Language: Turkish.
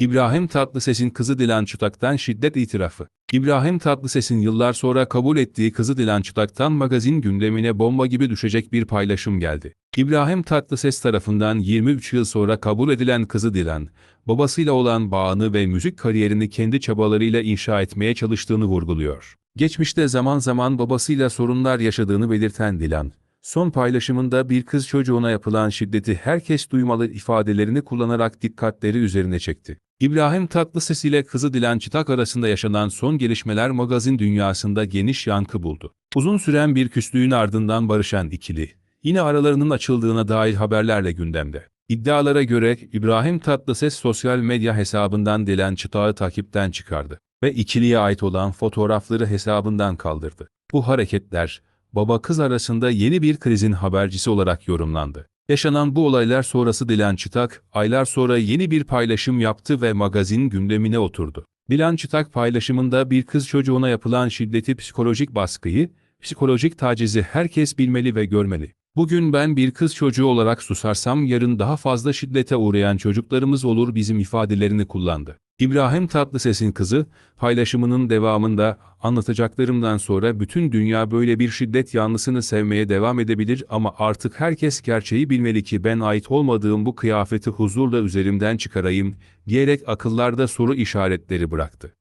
İbrahim Tatlıses'in kızı Dilan Çıtak'tan şiddet itirafı. İbrahim Tatlıses'in yıllar sonra kabul ettiği kızı Dilan Çıtak'tan magazin gündemine bomba gibi düşecek bir paylaşım geldi. İbrahim Tatlıses tarafından 23 yıl sonra kabul edilen kızı Dilan, babasıyla olan bağını ve müzik kariyerini kendi çabalarıyla inşa etmeye çalıştığını vurguluyor. Geçmişte zaman zaman babasıyla sorunlar yaşadığını belirten Dilan, son paylaşımında bir kız çocuğuna yapılan şiddeti herkes duymalı ifadelerini kullanarak dikkatleri üzerine çekti. İbrahim Tatlıses ile kızı Dilan Çıtak arasında yaşanan son gelişmeler magazin dünyasında geniş yankı buldu. Uzun süren bir küslüğün ardından barışan ikili, yine aralarının açıldığına dair haberlerle gündemde. İddialara göre İbrahim Tatlıses sosyal medya hesabından Dilan Çıtak'ı takipten çıkardı ve ikiliye ait olan fotoğrafları hesabından kaldırdı. Bu hareketler, baba kız arasında yeni bir krizin habercisi olarak yorumlandı. Yaşanan bu olaylar sonrası Dilan Çıtak, aylar sonra yeni bir paylaşım yaptı ve magazin gündemine oturdu. Dilan Çıtak paylaşımında bir kız çocuğuna yapılan şiddeti, psikolojik baskıyı, psikolojik tacizi herkes bilmeli ve görmeli. Bugün ben bir kız çocuğu olarak susarsam yarın daha fazla şiddete uğrayan çocuklarımız olur bizim ifadelerini kullandı. İbrahim Tatlıses'in kızı, paylaşımının devamında anlatacaklarımdan sonra bütün dünya böyle bir şiddet yanlısını sevmeye devam edebilir ama artık herkes gerçeği bilmeli ki ben ait olmadığım bu kıyafeti huzurla üzerimden çıkarayım, diyerek akıllarda soru işaretleri bıraktı.